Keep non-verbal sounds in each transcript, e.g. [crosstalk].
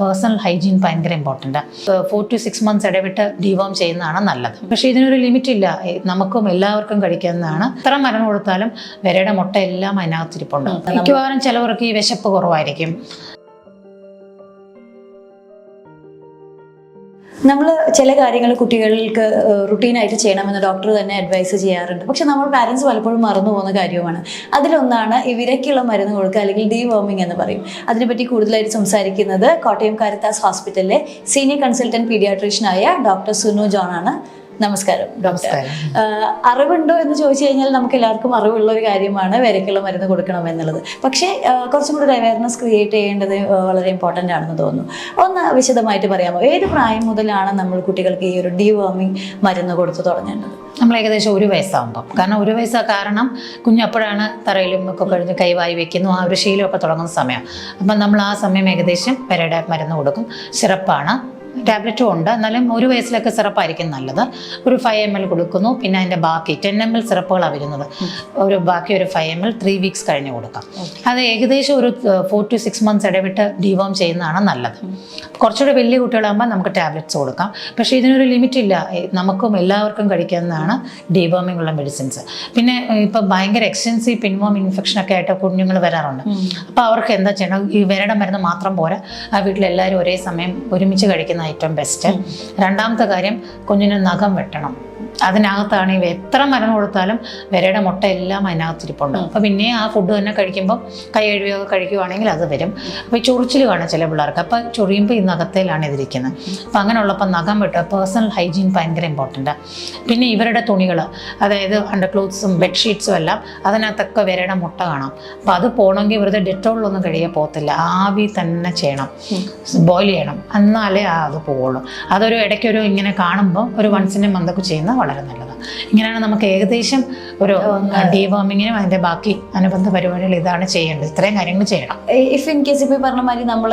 Personal hygiene ഭയങ്കര important four to six months ഇടവിട്ട് deworm ചെയ്യുന്നതാണ് നല്ലത്. പക്ഷേ ഇതിനൊരു ലിമിറ്റ് ഇല്ല. നമുക്കും എല്ലാവർക്കും കഴിക്കാവുന്നതാണ്. എത്ര മരണം കൊടുത്താലും വിരയുടെ മുട്ട എല്ലാം അതിനകത്തിരിപ്പുണ്ട് മിക്കവാറും ചിലവർക്ക് ഈ വിശപ്പ് കുറവായിരിക്കും. നമ്മൾ ചില കാര്യങ്ങൾ കുട്ടികൾക്ക് റുട്ടീനായിട്ട് ചെയ്യണമെന്ന് ഡോക്ടർ തന്നെ അഡ്വൈസ് ചെയ്യാറുണ്ട്. പക്ഷെ നമ്മൾ പാരൻസ് പലപ്പോഴും മറന്നു പോകുന്ന കാര്യവുമാണ്. അതിലൊന്നാണ് ഈ വിരക്കുള്ള മരുന്ന് കൊടുക്കുക അല്ലെങ്കിൽ ഡീ വോമിംഗ് എന്ന് പറയും. അതിനെപ്പറ്റി കൂടുതലായിട്ട് സംസാരിക്കുന്നത് കോട്ടയം കാരിത്താസ് ഹോസ്പിറ്റലിലെ സീനിയർ കൺസൾട്ടന്റ് പീഡിയാട്രീഷ്യനായ ഡോക്ടർ സുനു ജോൺ ആണ്. നമസ്കാരം. ഡോക്ടർ. അറിവുണ്ടോ എന്ന് ചോദിച്ചു കഴിഞ്ഞാൽ നമുക്ക് എല്ലാവർക്കും അറിവുള്ള ഒരു കാര്യമാണ് വരയ്ക്കുള്ള മരുന്ന് കൊടുക്കണം എന്നുള്ളത്. പക്ഷേ കുറച്ചും കൂടി അവയർനെസ് ക്രിയേറ്റ് ചെയ്യേണ്ടത് വളരെ ഇമ്പോർട്ടന്റ് ആണെന്ന് തോന്നുന്നു. ഒന്ന് വിശദമായിട്ട് പറയാമോ? ഏത് പ്രായം മുതലാണ് നമ്മൾ കുട്ടികൾക്ക് ഈ ഒരു ഡീവേമിങ് മരുന്ന് കൊടുത്തു തുടങ്ങേണ്ടത്? നമ്മൾ ഏകദേശം ഒരു വയസ്സാകുമ്പം കാരണം ഒരു വയസ്സാ കാരണം കുഞ്ഞപ്പോഴാണ് തറയിലും ഒക്കെ കഴിഞ്ഞ് കൈവായി വെക്കുന്നു ആ ഒരു ശീലമൊക്കെ തുടങ്ങുന്ന സമയം. അപ്പം നമ്മൾ ആ സമയം ഏകദേശം പെരയുടെ മരുന്ന് കൊടുക്കും. സിറപ്പാണ്. ടാബ്ലറ്റും ഉണ്ട്. എന്നാലും ഒരു വയസ്സിലൊക്കെ സിറപ്പായിരിക്കും നല്ലത്. ഒരു ഫൈവ് എം എൽ കൊടുക്കുന്നു. പിന്നെ അതിന്റെ ബാക്കി ടെൻ എം എൽ സിറപ്പുകളാണ് വരുന്നത്. ഒരു ബാക്കി ഒരു five M L three weeks കഴിഞ്ഞ് കൊടുക്കാം. അത് ഏകദേശം ഒരു ഫോർ ടു സിക്സ് മന്ത്സ് ഇടവിട്ട് ഡിവോം ചെയ്യുന്നതാണ് നല്ലത്. കുറച്ചുകൂടെ വലിയ കുട്ടികളാകുമ്പോൾ നമുക്ക് ടാബ്ലറ്റ്സ് കൊടുക്കാം. പക്ഷേ ഇതിനൊരു ലിമിറ്റ് ഇല്ല. നമുക്കും എല്ലാവർക്കും കഴിക്കാവുന്നതാണ് ഡിവോമിംഗ് ഉള്ള മെഡിസിൻസ്. പിന്നെ ഇപ്പം ഭയങ്കര എക്സ്റ്റൻസീവ് പിൻവോം ഇൻഫെക്ഷൻ ഒക്കെ ആയിട്ട് കുഞ്ഞുങ്ങൾ വരാറുണ്ട്. അപ്പോൾ അവർക്ക് എന്താ ചെയ്യണം? ഈ വിരയുടെ മരുന്ന് മാത്രം പോരാ. ആ വീട്ടിലെല്ലാവരും ഒരേ സമയം ഒരുമിച്ച് കഴിക്കുന്ന ഏറ്റവും ബെസ്റ്റ് രണ്ടാമത്തെ കാര്യം കുഞ്ഞിന് നഖം വെട്ടണം. അതിനകത്താണ് ഇവ എത്ര മരുന്ന് കൊടുത്താലും വിരയുടെ മുട്ട എല്ലാം അതിനകത്തിരിപ്പുണ്ട്. അപ്പോൾ പിന്നെ ആ ഫുഡ് തന്നെ കഴിക്കുമ്പോൾ കൈ കഴുകിയൊക്കെ കഴിക്കുവാണെങ്കിൽ അത് വരും. അപ്പോൾ ഈ ചൊറിച്ചിൽ കാണും ചില പിള്ളേർക്ക്. അപ്പോൾ ചൊറിയുമ്പോൾ ഈ നഖത്തേലാണ് ഇതിരിക്കുന്നത് അപ്പോൾ അങ്ങനെയുള്ളപ്പോൾ നഖം വെട്ടുക പേഴ്സണൽ ഹൈജീൻ ഭയങ്കര ഇമ്പോർട്ടന്റ് പിന്നെ ഇവരുടെ തുണികൾ അതായത് അണ്ടർ ക്ലോത്ത്സും ബെഡ്ഷീറ്റ്സും എല്ലാം അതിനകത്തൊക്കെ വിരയുടെ മുട്ട കാണാം. അപ്പോൾ അത് പോകണമെങ്കിൽ വെറുതെ ഡെറ്റോളിലൊന്നും കഴിയാൻ പോകത്തില്ല. ആവി തന്നെ ചെയ്യണം. ബോയിൽ ചെയ്യണം. എന്നാലേ അത് പോവുള്ളൂ. അതൊരു ഇടയ്ക്കൊരു ഇങ്ങനെ കാണുമ്പോൾ ഒരു വൺസിനെ മന്തൊക്കെ ചെയ്യുന്നത് വളരെ നല്ലതാണ്. ഇങ്ങനെയാണ് നമുക്ക് ഏകദേശം ഒരു ഡീവാമിങ്ങിനും അതിന്റെ ബാക്കി അനുബന്ധ പരിപാടികൾ ഇതാണ് ചെയ്യേണ്ടത്. ഇത്രയും കാര്യങ്ങൾ ചെയ്യണം. ഇഫ് ഇൻ കേസ് ഇപ്പോൾ പറഞ്ഞ മാതിരി നമ്മൾ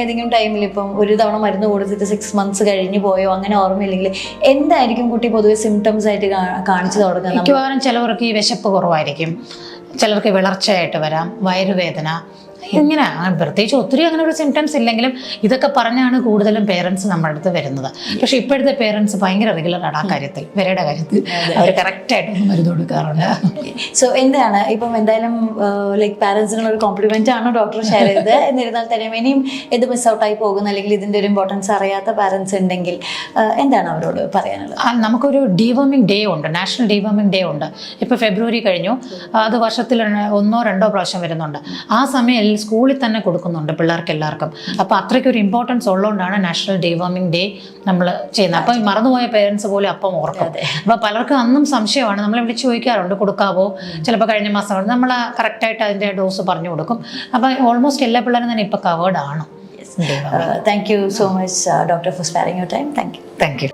ഏതെങ്കിലും ടൈമിൽ ഇപ്പം ഒരു തവണ മരുന്ന് കൊടുത്തിട്ട് സിക്സ് മന്ത്സ് കഴിഞ്ഞ് പോയോ അങ്ങനെ ഓർമ്മയില്ലെങ്കിൽ എന്തായിരിക്കും കുട്ടി പൊതുവെ സിംറ്റംസ് ആയിട്ട് കാണിച്ചു തുടങ്ങുന്നത് മിക്കവാറും ചിലവർക്ക് ഈ വിശപ്പ് കുറവായിരിക്കും. ചിലർക്ക് വിളർച്ചയായിട്ട് വരാം വയറുവേദന ഇങ്ങനെ ആ, പ്രത്യേകിച്ച് ഒത്തിരി അങ്ങനെ ഒരു സിംറ്റംസ് ഇല്ലെങ്കിലും ഇതൊക്കെ പറഞ്ഞാണ് കൂടുതലും പേരൻസ് നമ്മുടെ അടുത്ത് വരുന്നത്. പക്ഷെ ഇപ്പോഴത്തെ പേരൻസ് ഭയങ്കര റെഗുലർ ആണ് ആ കാര്യത്തിൽ വരയുടെ കാര്യത്തിൽ. അവർ കറക്റ്റായിട്ട് മരുന്ന് കൊടുക്കാറുണ്ട് സോ എന്താണ്? ഇപ്പം എന്തായാലും ലൈക്ക് പാരൻസിനുള്ള ഒരു കോംപ്ലിമെന്റ് ആണ് ഡോക്ടർ ഷെയർ ചെയ്തത്? [laughs] എന്നിരുന്നാൽ തന്നെ ഇനിയും ഇത് മിസ് ഔട്ടായി പോകുന്ന അല്ലെങ്കിൽ ഇതിന്റെ ഒരു ഇമ്പോർട്ടൻസ് അറിയാത്ത പാരൻസ് ഉണ്ടെങ്കിൽ എന്താണ് അവരോട് പറയാനുള്ളത്? ആ, നമുക്കൊരു ഡീവോമിംഗ് ഡേ ഉണ്ട് നാഷണൽ ഡീവോമിംഗ് ഡേ ഉണ്ട്. ഇപ്പൊ ഫെബ്രുവരി കഴിഞ്ഞു. അത് വർഷത്തിൽ ഒന്നോ രണ്ടോ പ്രാവശ്യം വരുന്നുണ്ട്. ആ സമയം സ്കൂളിൽ തന്നെ കൊടുക്കുന്നുണ്ട് പിള്ളേർക്ക് എല്ലാവർക്കും അപ്പോൾ അത്രയ്ക്കൊരു ഇമ്പോർട്ടൻസ് ഉള്ളതുകൊണ്ടാണ് നാഷണൽ ഡീവോമിംഗ് ഡേ നമ്മൾ ചെയ്യുന്നത്. അപ്പോൾ മറന്നുപോയ പേരൻസ് പോലും അപ്പം ഓർക്കും. അപ്പോൾ പലർക്കും അന്നും സംശയമാണ്. നമ്മളെ വിളിച്ച് ചോദിക്കാറുണ്ട് കൊടുക്കാവോ? ചിലപ്പോൾ കഴിഞ്ഞ മാസം നമ്മൾ കറക്റ്റായിട്ട് അതിന്റെ ഡോസ് പറഞ്ഞു കൊടുക്കും. അപ്പോൾ ഓൾമോസ്റ്റ് എല്ലാ പിള്ളേരും തന്നെ ഇപ്പോൾ കവേർഡ് ആണ്. Thank you so much doctor for sparing your time thank you thank you